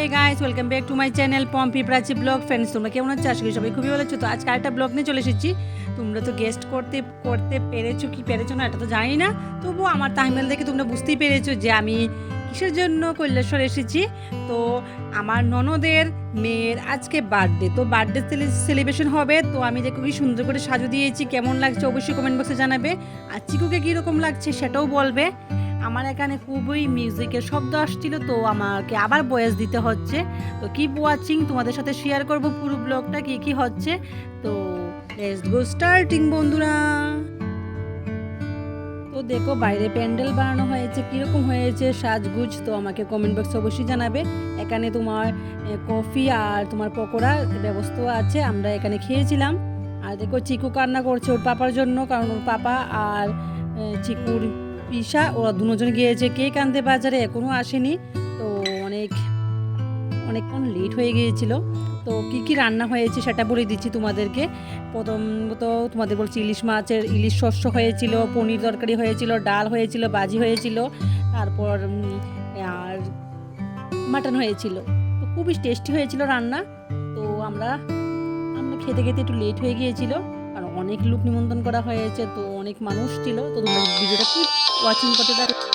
Hey guys welcome back to my channel Pompi Prachi blog friends তোমরা কেমন আছো? আশা করি সবাই খুবই ভালো তো আজকে আরেকটা ব্লগ নিয়ে চলে এসেছি। তোমরা তো গেস্ট করতে করতে পেরেছ কি পেরেছ না, এটা তো জানি না। তবুও আমার তাহমেল দেখে তোমরা বুঝতেই পেরেছ যে আমি কিসের জন্য কৈলাসর এসেছি। তো আমার ননদের মেয়ের আজকে বার্থডে তো বার্থডে সেলিব্রেশন হবে। তো আমি দেখো কি সুন্দর করে সাজু দিয়েছি, কেমন লাগছে অবশ্যই কমেন্ট বক্সে জানাবে। আর চিকুকে কীরকম লাগছে সেটাও বলবে। আমার এখানে খুবই মিউজিকের শব্দ আসছিল, তো আমাকে আবার বয়েস দিতে হচ্ছে। তো কিপ ওয়াচিং তোমাদের সাথে শেয়ার করব পুরো ব্লগটা কি কি হচ্ছে। তো গো স্টার্টিং বন্ধুরা। তো দেখো, বাইরে প্যান্ডেল বানানো হয়েছে, কীরকম হয়েছে সাজগুজ, তো আমাকে কমেন্ট বক্সে অবশ্যই জানাবে। এখানে তোমার কফি আর তোমার পকোড়া ব্যবস্থা আছে, আমরা এখানে খেয়েছিলাম। আর দেখো, চিকু কান্না করছে ওর পাপার জন্য, কারণ ওর পাপা আর চিকুর পিসা ওরা দুজন গিয়েছে কেক আনতে বাজারে এখনও আসেনি। তো অনেক, অনেকক্ষণ লেট হয়ে গিয়েছিল। তো কি কি রান্না হয়েছে সেটা বলে দিচ্ছি তোমাদেরকে। প্রথমত তোমাদের বলছি ইলিশ মাছের, ইলিশ শস্য হয়েছিল, পনির তরকারি হয়েছিল, ডাল হয়েছিল, বাজি হয়েছিল, তারপর আর মাটন হয়েছিল। তো খুবই টেস্টি হয়েছিল রান্না। তো আমরা আমরা খেতে খেতে একটু লেট হয়ে গিয়েছিল। কারণ অনেক লোক নিমন্ত্রণ করা হয়েছে, তো অনেক মানুষ ছিল। তো তোমরা ভিডিওটা কি ওয়াচিং করতে থাকো